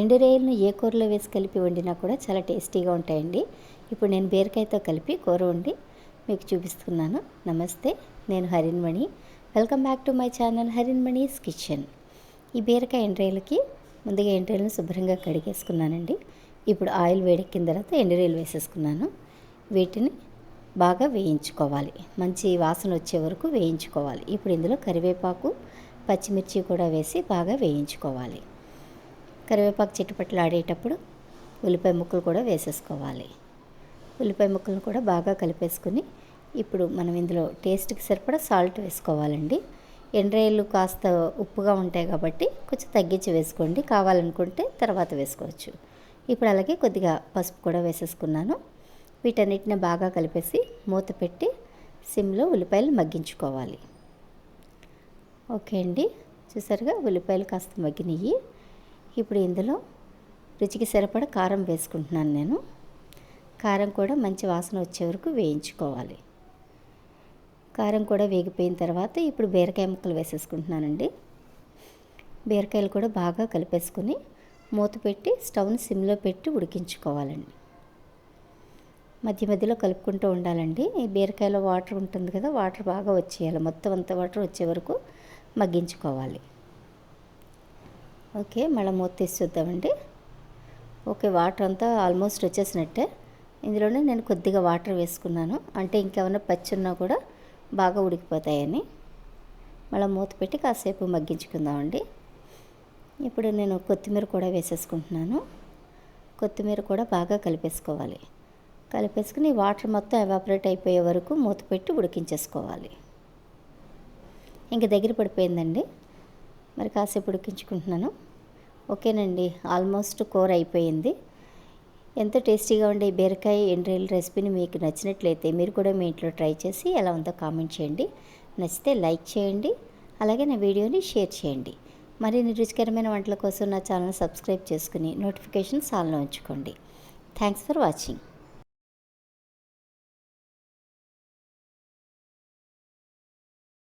ఎండురేయలను ఏ కూరలో వేసి కలిపి వండినా కూడా చాలా టేస్టీగా ఉంటాయండి. ఇప్పుడు నేను బీరకాయతో కలిపి కూర వండి మీకు చూపిస్తున్నాను. నమస్తే నేను Harinmani welcome back to my channel Harinmani's kitchen ఈ బీరకాయ ఎండ్రాయిలకి ముందుగా ఎండ్రాయిలను శుభ్రంగా కడిగేసుకున్నానండి. ఇప్పుడు ఆయిల్ వేడెక్కిన తర్వాత ఎండురేలు వేసేసుకున్నాను. వీటిని బాగా వేయించుకోవాలి. మంచి వాసన వచ్చే వరకు వేయించుకోవాలి. ఇప్పుడు ఇందులో కరివేపాకు పచ్చిమిర్చి కూడా వేసి బాగా వేయించుకోవాలి. కరివేపాకు చిట్టుపట్లు ఆడేటప్పుడు ఉల్లిపాయ ముక్కలు కూడా వేసేసుకోవాలి. ఉల్లిపాయ ముక్కలను కూడా బాగా కలిపేసుకుని ఇప్పుడు మనం ఇందులో టేస్ట్కి సరిపడా సాల్ట్ వేసుకోవాలండి. ఎండ్రాయిలు కాస్త ఉప్పుగా ఉంటాయి కాబట్టి కొంచెం తగ్గించి వేసుకోండి. కావాలనుకుంటే తర్వాత వేసుకోవచ్చు. ఇప్పుడు అలాగే కొద్దిగా పసుపు కూడా వేసేసుకున్నాను. వీటన్నిటిని బాగా కలిపేసి మూత పెట్టి సిమ్లో ఉల్లిపాయలు మగ్గించుకోవాలి. ఓకే అండి. చూసారుగా ఉల్లిపాయలు కాస్త మగ్గినవి ఇప్పుడు ఇందులో రుచికి సరిపడా కారం వేసుకుంటున్నాను నేను. కారం కూడా మంచి వాసన వచ్చే వరకు వేయించుకోవాలి. కారం కూడా వేగిపోయిన తర్వాత ఇప్పుడు బీరకాయ ముక్కలు వేసేసుకుంటున్నానండి. బీరకాయలు కూడా బాగా కలిపేసుకుని మూత పెట్టి స్టవ్ని సిమ్లో పెట్టి ఉడికించుకోవాలండి. మధ్య మధ్యలో కలుపుకుంటూ ఉండాలండి. ఈ బీరకాయలో వాటర్ ఉంటుంది కదా వాటర్ బాగా వచ్చేయాలి. మొత్తం అంత వాటర్ వచ్చే వరకు మగ్గించుకోవాలి. ఓకే మళ్ళీ మూత తీసి చూద్దామండి. ఓకే వాటర్ అంతా ఆల్మోస్ట్ వచ్చేసినట్టే. ఇందులోనే నేను కొద్దిగా వాటర్ వేసుకున్నాను. అంటే ఇంకేమైనా పచ్చి ఉన్నా కూడా బాగా ఉడికిపోతాయని. మళ్ళీ మూత పెట్టి కాసేపు మగ్గించుకుందామండి. ఇప్పుడు నేను కొత్తిమీర కూడా వేసేసుకుంటున్నాను. కొత్తిమీర కూడా బాగా కలిపేసుకోవాలి. కలిపేసుకుని వాటర్ మొత్తం ఎవాపరేట్ అయిపోయే వరకు మూత పెట్టి ఉడికించేసుకోవాలి. ఇంకా దగ్గర పడిపోయిందండి. మరి కాసేపు ఉడికించుకుంటున్నాను. ఓకేనండి ఆల్మోస్ట్ కూర అయిపోయింది. ఎంతో టేస్టీగా ఉండే బీరకాయ ఎండ్రీల రెసిపీని మీకు నచ్చినట్లయితే మీరు కూడా మీ ఇంట్లో ట్రై చేసి ఎలా ఉందో కామెంట్ చేయండి. నచ్చితే లైక్ చేయండి అలాగే నా వీడియోని షేర్ చేయండి. మరిన్ని రుచికరమైన వంటల కోసం నా ఛానల్ సబ్స్క్రైబ్ చేసుకుని నోటిఫికేషన్స్ ఆన్లో ఉంచుకోండి. Thanks for watching.